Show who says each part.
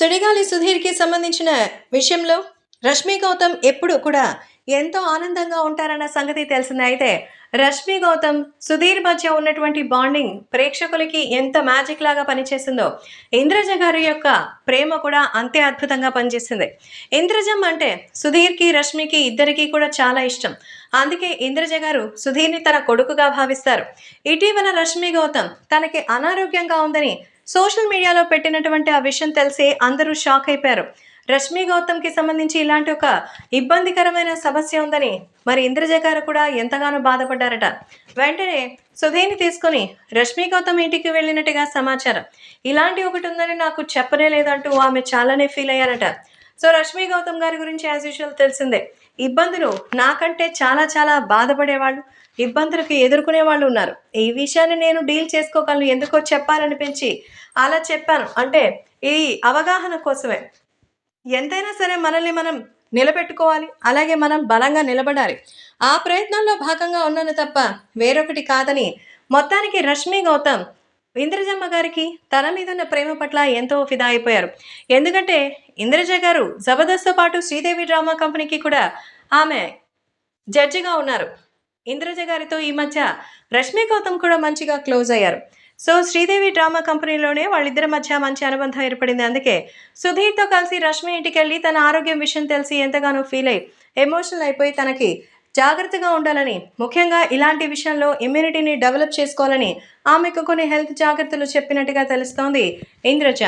Speaker 1: సుడిగాలి సుధీర్కి సంబంధించిన విషయంలో రష్మి గౌతమ్ ఎప్పుడు కూడా ఎంతో ఆనందంగా ఉంటారన్న సంగతి తెలిసిందే. అయితే రష్మి గౌతమ్ సుధీర్ మధ్య ఉన్నటువంటి బాండింగ్ ప్రేక్షకులకి ఎంత మ్యాజిక్ లాగా పనిచేసిందో ఇంద్రజ గారి యొక్క ప్రేమ కూడా అంతే అద్భుతంగా పనిచేసింది. ఇంద్రజం అంటే సుధీర్కి రష్మికి ఇద్దరికీ కూడా చాలా ఇష్టం. అందుకే ఇంద్రజ గారు సుధీర్ని తన కొడుకుగా భావిస్తారు. ఇటీవల రష్మి గౌతమ్ తనకి అనారోగ్యంగా ఉందని సోషల్ మీడియాలో పెట్టినటువంటి ఆ విషయం తెలిసి అందరూ షాక్ అయిపోయారు. రష్మి గౌతమ్కి సంబంధించి ఇలాంటి ఒక ఇబ్బందికరమైన సమస్య ఉందని మరి ఇంద్రజ గారు కూడా ఎంతగానో బాధపడ్డారట. వెంటనే సుధీని తీసుకొని రష్మి గౌతమ్ ఇంటికి వెళ్ళినట్టుగా సమాచారం. ఇలాంటి ఒకటి ఉందని నాకు చెప్పనే లేదంటూ ఆమె చాలానే ఫీల్ అయ్యారట. సో రష్మి గౌతమ్ గారి గురించి యాజ్ యూజువల్ తెలిసిందే. ఇబ్బందులు నాకంటే చాలా చాలా బాధపడేవాళ్ళు ఇబ్బందులకు ఎదుర్కొనే వాళ్ళు ఉన్నారు. ఈ విషయాన్ని నేను డీల్ చేసుకోగలను ఎందుకో చెప్పాలనిపించి అలా చెప్పాను. అంటే ఈ అవగాహన కోసమే. ఎంతైనా సరే మనల్ని మనం నిలబెట్టుకోవాలి అలాగే మనం బలంగా నిలబడాలి. ఆ ప్రయత్నంలో భాగంగా ఉన్నాను తప్ప వేరొకటి కాదని మొత్తానికి రష్మి గౌతమ్ ఇంద్రజమ్మ గారికి తన మీద ఉన్న ప్రేమ పట్ల ఎంతో ఫిదా అయిపోయారు. ఎందుకంటే ఇంద్రజ గారు జబర్దస్త్తో పాటు శ్రీదేవి డ్రామా కంపెనీకి కూడా ఆమె జడ్జిగా ఉన్నారు. ఇంద్రజ గారితో ఈ మధ్య రష్మి గౌతమ్ కూడా మంచిగా క్లోజ్ అయ్యారు. సో శ్రీదేవి డ్రామా కంపెనీలోనే వాళ్ళిద్దరి మధ్య మంచి అనుబంధం ఏర్పడింది. అందుకే సుధీర్తో కలిసి రష్మి ఇంటికి వెళ్ళి తన ఆరోగ్యం విషయం తెలిసి ఎంతగానో ఫీల్ అయ్యి ఎమోషనల్ అయిపోయి తనకి జాగ్రత్తగా ఉండాలని ముఖ్యంగా ఇలాంటి విషయంలో ఇమ్యూనిటీని డెవలప్ చేసుకోవాలని ఆమెకు కొన్ని హెల్త్ జాగ్రత్తలు చెప్పినట్టుగా తెలుస్తోంది ఇంద్రజ.